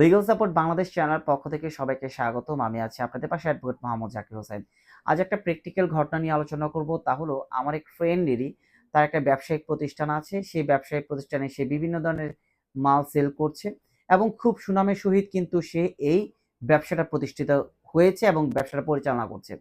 Legal support Bangladesh channel পক্ষ থেকে সবাইকে স্বাগতম। আমি আছি আপনাদের পাশে অ্যাডভোকেট মোহাম্মদ জাকির হোসেন। আজ একটা প্র্যাকটিক্যাল ঘটনা নিয়ে আলোচনা করব। তা হলো, আমার এক ফ্রেন্ডেরই তার একটা ব্যবসায়িক প্রতিষ্ঠান আছে। সেই ব্যবসায়িক প্রতিষ্ঠানে সে বিভিন্ন ধরনের মাল সেল করছে এবং খুব সুনামের সহিত কিন্তু সে এই ব্যবসাটা প্রতিষ্ঠিত হয়েছে এবং ব্যবসাটা পরিচালনা করছে।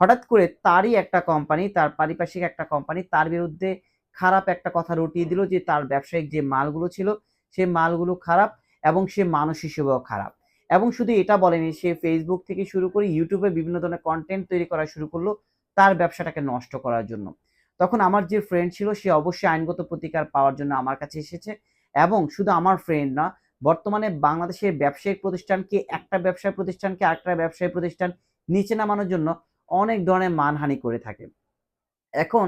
হঠাৎ করে তারই একটা কোম্পানি, তার পারিপার্শ্বিক একটা কোম্পানি তার বিরুদ্ধে খারাপ একটা কথা রটিয়ে দিল যে তার ব্যবসায়িক যে মালগুলো ছিল সেই মালগুলো খারাপ এবং সে মানুষ হিসেবেও খারাপ। এবং শুধু এটা বলেনি, সে ফেসবুক থেকে শুরু করে ইউটিউবে বিভিন্ন ধরনের কন্টেন্ট তৈরি করা শুরু করল তার ব্যবসাটাকে নষ্ট করার জন্য। তখন আমার যে ফ্রেন্ড ছিল, সে অবশ্যই আইনগত প্রতিকার পাওয়ার জন্য আমার কাছে এসেছে এবং শুধু আমার ফ্রেন্ড না, বর্তমানে বাংলাদেশের ব্যবসায়িক প্রতিষ্ঠানকে, একটা ব্যবসায় প্রতিষ্ঠানকে আরেকটা ব্যবসায়িক প্রতিষ্ঠান নিচে নামানোর জন্য অনেক ধরনের মানহানি করে থাকে। এখন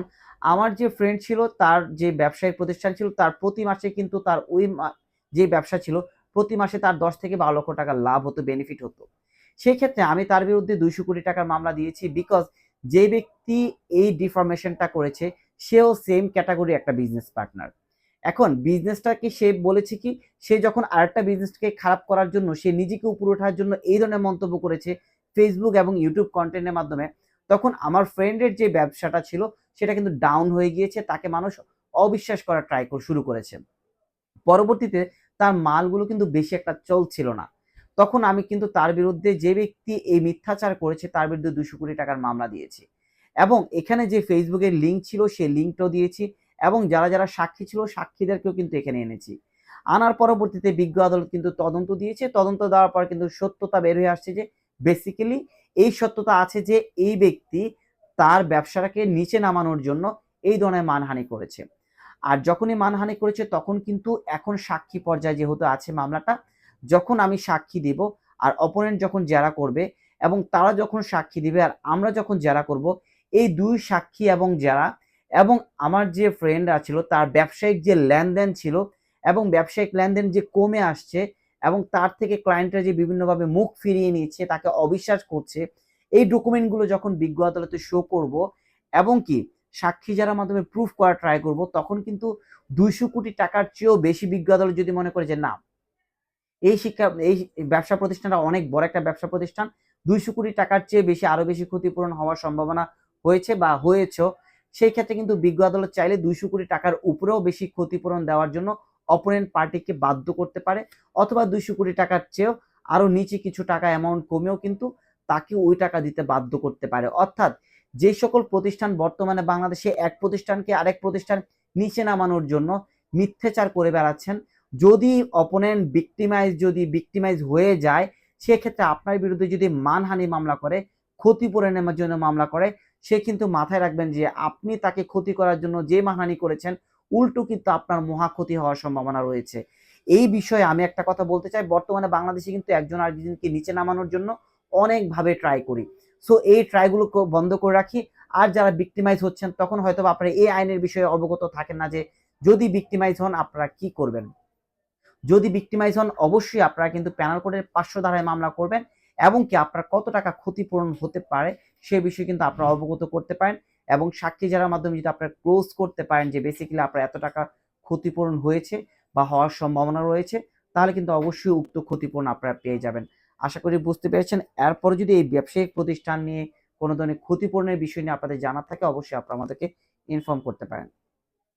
আমার যে ফ্রেন্ড ছিল, তার যে ব্যবসায়িক প্রতিষ্ঠান ছিল, তার প্রতি মাসে কিন্তু তার ওই যে ব্যবসা ছিল প্রতি মাসে তার দশ থেকে বারো লক্ষ টাকার লাভ হতো বেনিফিট হতো। সেই ক্ষেত্রে আমি তার বিরুদ্ধে দুইশো কোটি টাকার মামলা দিয়েছি বিকজ যে ব্যক্তি এই ডিফরমেশনটা করেছে, সেও সেম ক্যাটাগরি একটা বিজনেস পার্টনার এখন বিজনেসটাকে সে বলেছে কি, সে যখন আরেকটা বিজনেসকে খারাপ করার জন্য, সে নিজেকে উপরে ওঠার জন্য এই ধরনের মন্তব্য করেছে ফেসবুক এবং ইউটিউব কন্টেন্টের মাধ্যমে, তখন আমার ফ্রেন্ডের যে ব্যবসাটা ছিল, সেটা কিন্তু ডাউন হয়ে গিয়েছে, তাকে মানুষ অবিশ্বাস করা ট্রাই শুরু করেছে। পরবর্তীতে তার মালগুলো কিন্তু বেশি একটা চলছিল না। তখন আমি কিন্তু তার বিরুদ্ধে যে ব্যক্তি এই মিথ্যাচার করেছে তার বিরুদ্ধে দুশো কোটি টাকার মামলা দিয়েছি। এবং এখানে যে ফেসবুকের লিঙ্ক ছিল সেই লিঙ্কটাও দিয়েছি এবং যারা যারা সাক্ষী ছিল সাক্ষীদেরকেও কিন্তু এখানে এনেছি। আনার পরবর্তীতে বিজ্ঞ আদালত কিন্তু তদন্ত দিয়েছে। তদন্ত দেওয়ার পর কিন্তু সত্যতা বের হয়ে আসছে যে বেসিক্যালি এই সত্যতা আছে যে এই ব্যক্তি তার ব্যবসাটাকে নিচে নামানোর জন্য এই ধরনের মানহানি করেছে। আর যখনই মানহানি করেছে তখন কিন্তু এখন সাক্ষী পর্যায়ে যেহেতু আছে মামলাটা, যখন আমি সাক্ষী দিব আর অপোনেন্ট যখন জেরা করবে এবং তারা যখন সাক্ষী দিবে আর আমরা যখন জেরা করব, এই দুই সাক্ষী এবং জেরা এবং আমার যে ফ্রেন্ড ছিল, তার ব্যবসায়িক যে লেনদেন ছিল এবং ব্যবসায়িক লেনদেন যে কমে আসছে এবং তার থেকে ক্লায়েন্টরা যে বিভিন্নভাবে মুখ ফিরিয়ে নিচ্ছে, তাকে অবিশ্বাস করছে, এই ডকুমেন্টগুলো যখন বিজ্ঞ আদালতে শো করব এবং কি সাক্ষী যারা মাধ্যমে প্রুফ করা ট্রাই করব, তখন কিন্তু দুইশো কোটি টাকার চেয়েও বেশি বিজ্ঞ আদালত যদি মনে করে যে না, এই শিক্ষা, এই ব্যবসা প্রতিষ্ঠানটা অনেক বড় একটা ব্যবসা প্রতিষ্ঠান, দুইশো কোটি টাকার চেয়ে বেশি, আরও বেশি ক্ষতিপূরণ হওয়ার সম্ভাবনা হয়েছে বা হয়েছে সেই ক্ষেত্রে কিন্তু বিজ্ঞ আদালত চাইলে দুইশো কোটি টাকার উপরেও বেশি ক্ষতিপূরণ দেওয়ার জন্য অপোনেন্ট পার্টিকে বাধ্য করতে পারে, অথবা দুইশো কোটি টাকার চেয়েও আরও নিচে কিছু টাকা অ্যামাউন্ট কমেও কিন্তু তাকে ওই টাকা দিতে বাধ্য করতে পারে। অর্থাৎ যে সকল প্রতিষ্ঠান বর্তমানে বাংলাদেশে এক প্রতিষ্ঠানকে আরেক প্রতিষ্ঠান নিচে নামানোর জন্য মিথ্যাচার করে বেড়াচ্ছেন, যদি অপোনেন্ট বিক্টিমাইজ যদি বিক্টিমাইজ হয়ে যায়, সেক্ষেত্রে আপনার বিরুদ্ধে যদি মানহানি মামলা করে, ক্ষতিপূরণের জন্য মামলা করে, সে কিন্তু মাথায় রাখবেন যে আপনি তাকে ক্ষতি করার জন্য যে মানহানি করেছেন, উল্টো কিন্তু আপনার মহা ক্ষতি হওয়ার সম্ভাবনা রয়েছে। এই বিষয়ে আমি একটা কথা বলতে চাই, বর্তমানে বাংলাদেশে কিন্তু একজন আরেকজনকে নিচে নামানোর জন্য অনেকভাবে ট্রাই করি। সো এই ট্রাইগুলো বন্ধ করে রাখি। আর যারা বিক্টিমাইজ হচ্ছেন, তখন হয়তো আপনারা এই আইনের বিষয়ে অবগত থাকেন না যে, যদি বিক্টিমাইজ হন, আপনারা কি করবেন? যদি বিক্টিমাইজ হন, অবশ্যই আপনারা কিন্তু প্যানাল কোডের পাঁচশো ধারায় মামলা করবেন এবং কি আপনার কত টাকা ক্ষতিপূরণ হতে পারে, সে বিষয়ে কিন্তু আপনারা অবগত করতে পারেন এবং সাক্ষী যারা মাধ্যমে যদি আপনারা ক্লোজ করতে পারেন যে বেসিক্যালি আপনার এত টাকা ক্ষতিপূরণ হয়েছে বা হওয়ার সম্ভাবনা রয়েছে, তাহলে কিন্তু অবশ্যই উক্ত ক্ষতিপূরণ আপনারা পেয়ে যাবেন। আশা করি বুঝতে পেরেছেন। এরপরে যদি এই ব্যবসায়িক প্রতিষ্ঠান নিয়ে কোনো ধরনের ক্ষতিপূরণের বিষয় নিয়ে আপনাদের জানা থাকে, অবশ্যই আপনারা আমাদেরকে ইনফর্ম করতে পারেন।